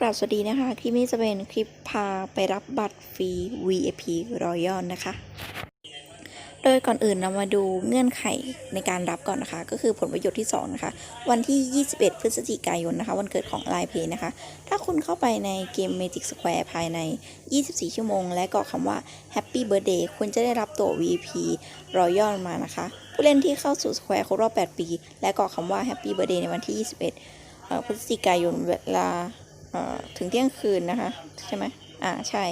กราบสวัสดีนะคะ คลิปนี้จะเป็นคลิปพาไปรับบัตรฟรี VIP Royal นะคะ โดยก่อนอื่นเรามาดูเงื่อนไขในการรับก่อนนะคะ ก็คือผลประโยชน์ที่ 2 นะคะ วันที่ 21 พฤศจิกายนนะคะ วันเกิดของ l i น e Pay นะคะ ถ้าคุณเข้าไปในเกม Magic Square ภายใน 24 ชั่วโมง และกรอกคำว่า Happy Birthday คุณจะได้รับตั๋ว VIP Royal มานะคะ ผู้เล่นที่เข้าสู่ Square ครบรอบ 8 ปี และกรอกคำว่า Happy Birthday ในวันที่ 21เอ่อพฤศจิกายนเวลา ถึงเที่ยงคืนนะคะใช่ไหมอ่าใช่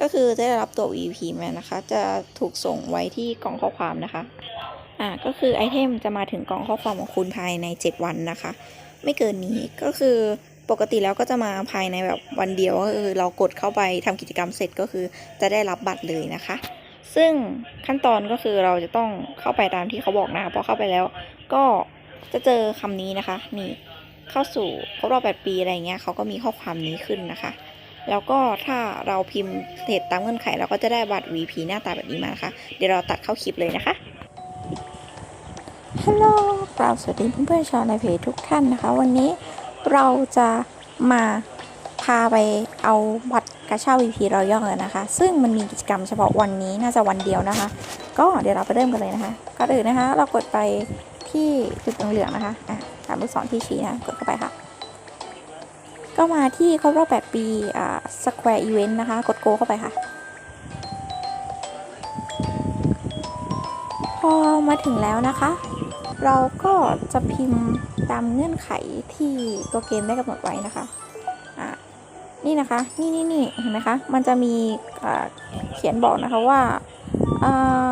ก็คือจะได้รับตัว VIP มานะคะ จะถูกส่งไว้ที่กล่องข้อความนะคะ อ่าก็คือไอเทมจะมาถึงกล่องข้อความของคุณภายใน 7 วันนะคะ ไม่เกินนี้ก็คือปกติแล้วก็จะมาภายในแบบวันเดียวก็คือเรากดเข้าไปทำกิจกรรมเสร็จก็คือจะได้รับบัตรเลยนะคะ ซึ่งขั้นตอนก็คือเราจะต้องเข้าไปตามที่เขาบอกนะคะพอเข้าไปแล้วก็จะเจอคำนี้นะคะ นี่ เข้าสู่ครบรอบ8ปีอะไรเงี้ยเขาก็มีข้อความนี้ขึ้นนะคะ แล้วก็ถ้าเราพิมพ์เสร็จตามเงื่อนไขเราก็จะได้บัตร VP หน้าตาแบบนี้มานะคะ เดี๋ยวเราตัดเข้าคลิปเลยนะคะฮัลโหลกราบสวัสดีเพื่อนๆชาวในเพจทุกท่านนะคะ วันนี้เราจะมาพาไปเอาบัตรกระเช่า VP รอย่องเลยนะคะ ซึ่งมันมีกิจกรรมเฉพาะวันนี้น่าจะวันเดียวนะคะ ก็เดี๋ยวเราไปเริ่มกันเลยนะคะก่อนอื่นนะคะ เรากดไป ที่จุดเหลืองๆนะคะอะตามลูกศรที่ชี้นะกดเข้าไปค่ะ ก็มาที่ครบรอบ 8 ปีอ่า Square Event นะคะ กดโกเข้าไปค่ะ พอมาถึงแล้วนะคะ เราก็จะพิมพ์ตามเงื่อนไขที่ตัวเกมได้กำหนดไว้นะคะอ่านี่นะคะ นี่นี่นี่เห็นไหมคะ มันจะมีอ่าเขียนบอกนะคะว่าอ่า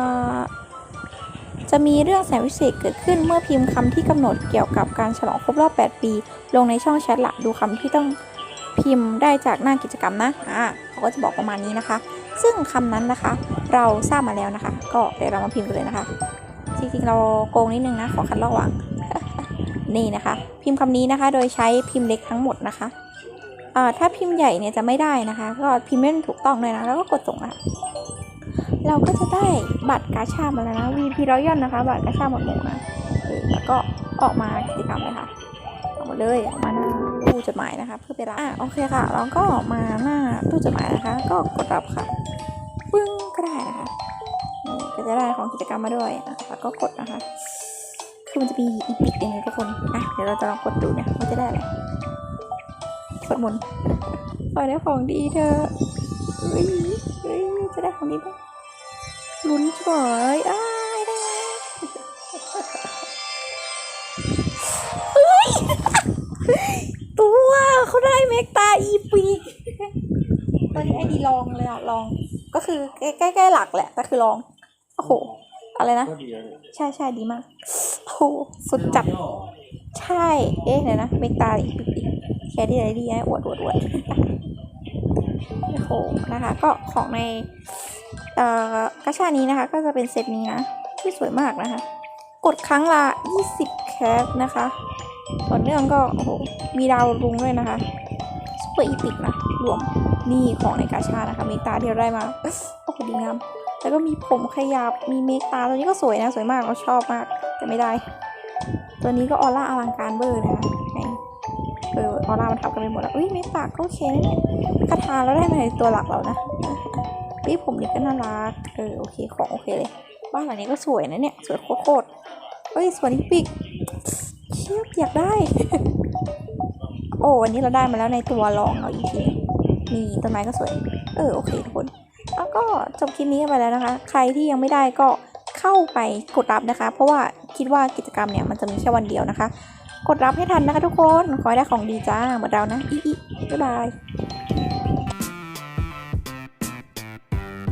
จะมีเรื่องแสนวิเศษเกิดขึ้นเมื่อพิมพ์คำที่กำหนดเกี่ยวกับการฉลองครบรอบ 8 ปี ลงในช่องแชทหละดูคำที่ต้องพิมพ์ได้จากหน้ากิจกรรมนะอ่าเขาก็จะบอกประมาณนี้นะคะ ซึ่งคำนั้นนะคะ เราทราบมาแล้วนะคะ ก็เดี๋ยวเรามาพิมพ์กันเลยนะคะจริงๆเราโกงนิดนึงนะขอคัดลอกวางนี่นะคะ พิมพ์คำนี้นะคะ โดยใช้พิมพ์เล็กทั้งหมดนะคะอ่าถ้าพิมพ์ใหญ่เนี่ยจะไม่ได้นะคะ ก็พิมพ์ไม่ถูกต้องเลยนะแล้วก็กดส่งนะคะ เราก็จะได้บัตรกาชามาแล้วนะ VP Royal นะคะ บัตรกาชาหมดหมู่นะเออแล้วก็ออกมากิจกรรมเลยค่ะออกมาเลยออกมาหน้าตู้จดหมายนะคะ เพื่อไปรับอะโอเคค่ะ เราก็มาหน้าตู้จดหมายนะคะ ก็กดรับค่ะปึ้งก็ได้นะคะนี่ก็จะได้ของกิจกรรมมาด้วยอะแล้วก็กดนะคะคือมันจะมีอีพิกอย่างทุกคนอะเดี๋ยวเราจะลองกดดูเนี่ยว่าจะได้อะไรกดหมุนขอได้ของดีเธอเฮ้ยเฮ้ยจะได้ของดีปะ ลุ้นเฉยอ้ายได้เฮ้ย ตัวเขาได้เมกตาอีปีกตอนนี้ไอดีลองเลยอะลอง ก็คือใกล้ใกล้ๆหลักแหละแต่คือลอง โอ้โห อะไรนะ ใช่ใช่ดีมาก โอ้โห สุดจัด ใช่ เอ๊ะเดี๋ยวนะ เมกตาอีกอีกแค่ที่ไหนดีนะอวดอวดอวดโอ้โห นะคะ ก็ของใน อ่อกระชานี้นะคะ ก็จะเป็นเซตนี้นะ ที่สวยมากนะคะ กดครั้งละ 20 แคปนะคะต่อเนื่องก็โอ้โหมีดาวรุงด้วยนะคะซุปเปอร์อีพิกนะรวมนี่ของในกาชานะคะเมกตาที่เราได้มาโอ้โหดีงามแล้วก็มีผมขยับมีเมกตาตัวนี้ก็สวยนะ สวยมากเราชอบมาก แต่ไม่ได้ ตัวนี้ก็ออร่าอลังการเบอร์นะคะเออออร่ามันทับกันไปหมดแล้วอุ้ยเมกตาก็โอเคนะเนี่ยคาทาแล้วได้มาในตัวหลักเรานะ พี่ผมนี่ก็น่ารักเออโอเคของโอเคเลยบ้านหลังนี้ก็สวยนะเนี่ยสวยโคตรเฮ้ยสวยนิปิกเชี่ยอยากได้ โอ้วันนี้เราได้มาแล้วในตัวรองเราอีกทีนี่ต้นไม้ก็สวย เออโอเคทุกคนแล้วก็จบคลิปนี้กันไปแล้วนะคะ ใครที่ยังไม่ได้ก็เข้าไปกดรับนะคะ เพราะว่าคิดว่ากิจกรรมเนี่ยมันจะมีแค่วันเดียวนะคะ กดรับให้ทันนะคะทุกคน ขอได้ของดีจ้าเหมือนเรานะอีอีบ๊ายบาย